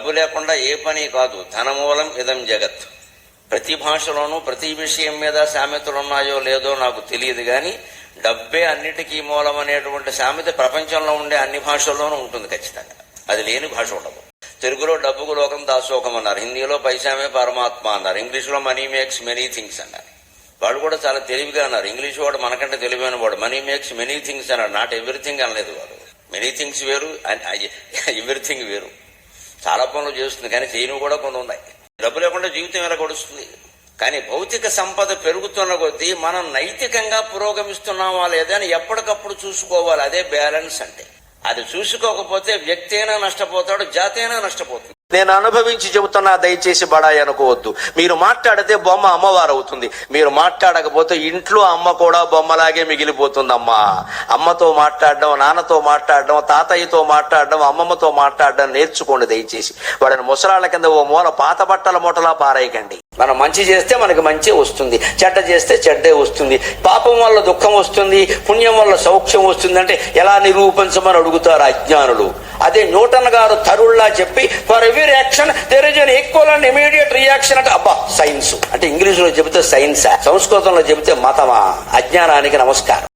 డబ్బు లేకుండా ఏ పని కాదు ధనమూలం ఇదం జగత్. ప్రతి భాషలోనూ ప్రతి విషయం మీద సామెతలు ఉన్నాయో లేదో నాకు తెలియదు కానీ డబ్బే అన్నిటికీ మూలం అనేటువంటి సామెత ప్రపంచంలో ఉండే అన్ని భాషల్లోనూ ఉంటుంది ఖచ్చితంగా. అది లేని భాష ఉండదు. తెలుగులో డబ్బుకు లోకం దాసోకం అన్నారు హిందీలో పైసామే పరమాత్మ అన్నారు ఇంగ్లీష్లో మనీ మేక్స్ మెనీ థింగ్స్ అన్నారు. వాడు కూడా చాలా తెలివిగా అన్నారు ఇంగ్లీష్ వాడు మనకంటే తెలివైన వాడు మనీ మేక్స్ మెనీ థింగ్స్ అన్నారు నాట్ ఎవ్రీథింగ్ అనలేదు వాడు. మెనీ థింగ్స్ వేరు ఎవ్రీథింగ్ వేరు. చాలా పనులు చేస్తుంది కానీ చేయను కూడా కొన్ని ఉన్నాయి. డబ్బు లేకుండా జీవితం ఎలా గడుస్తుంది? కానీ భౌతిక సంపద పెరుగుతున్న కొద్దీ మనం నైతికంగా పురోగమిస్తున్నామా లేదని అని ఎప్పటికప్పుడు చూసుకోవాలి. అదే బ్యాలెన్స్ అంటే. అది చూసుకోకపోతే వ్యక్తి అయినా నష్టపోతాడు జాతి అయినా నష్టపోతుంది. నేను అనుభవించి చెబుతున్నా దయచేసి బడాయి అనుకోవద్దు. మీరు మాట్లాడితే బొమ్మ అమ్మవారు అవుతుంది మీరు మాట్లాడకపోతే ఇంట్లో అమ్మ కూడా బొమ్మలాగే మిగిలిపోతుందమ్మా. అమ్మతో మాట్లాడడం నాన్నతో మాట్లాడడం తాతయ్యతో మాట్లాడడం అమ్మమ్మతో మాట్లాడడం నేర్చుకోండి దయచేసి. వాడిని ముసలాళ్ళ కింద ఓ మూల పాత బట్టల మూటలా పారేయకండి. మనం మంచి చేస్తే మనకి మంచి వస్తుంది. చెడ్డ చేస్తే చెడ్డే వస్తుంది. పాపం వల్ల దుఃఖం వస్తుంది. పుణ్యం వల్ల సౌఖ్యం వస్తుంది. అంటే ఎలా నిరూపించమని అడుగుతారు అజ్ఞానులు. అదే న్యూటన్ గారు తరుళ్ళా చెప్పి for every action there is an equal and immediate reaction అంటే అబ్బా సైన్స్ అంటే ఇంగ్లీషులో చెబితే సైన్స్ సంస్కృతంలో చెబితే మతమా? అజ్ఞానానికి నమస్కారం.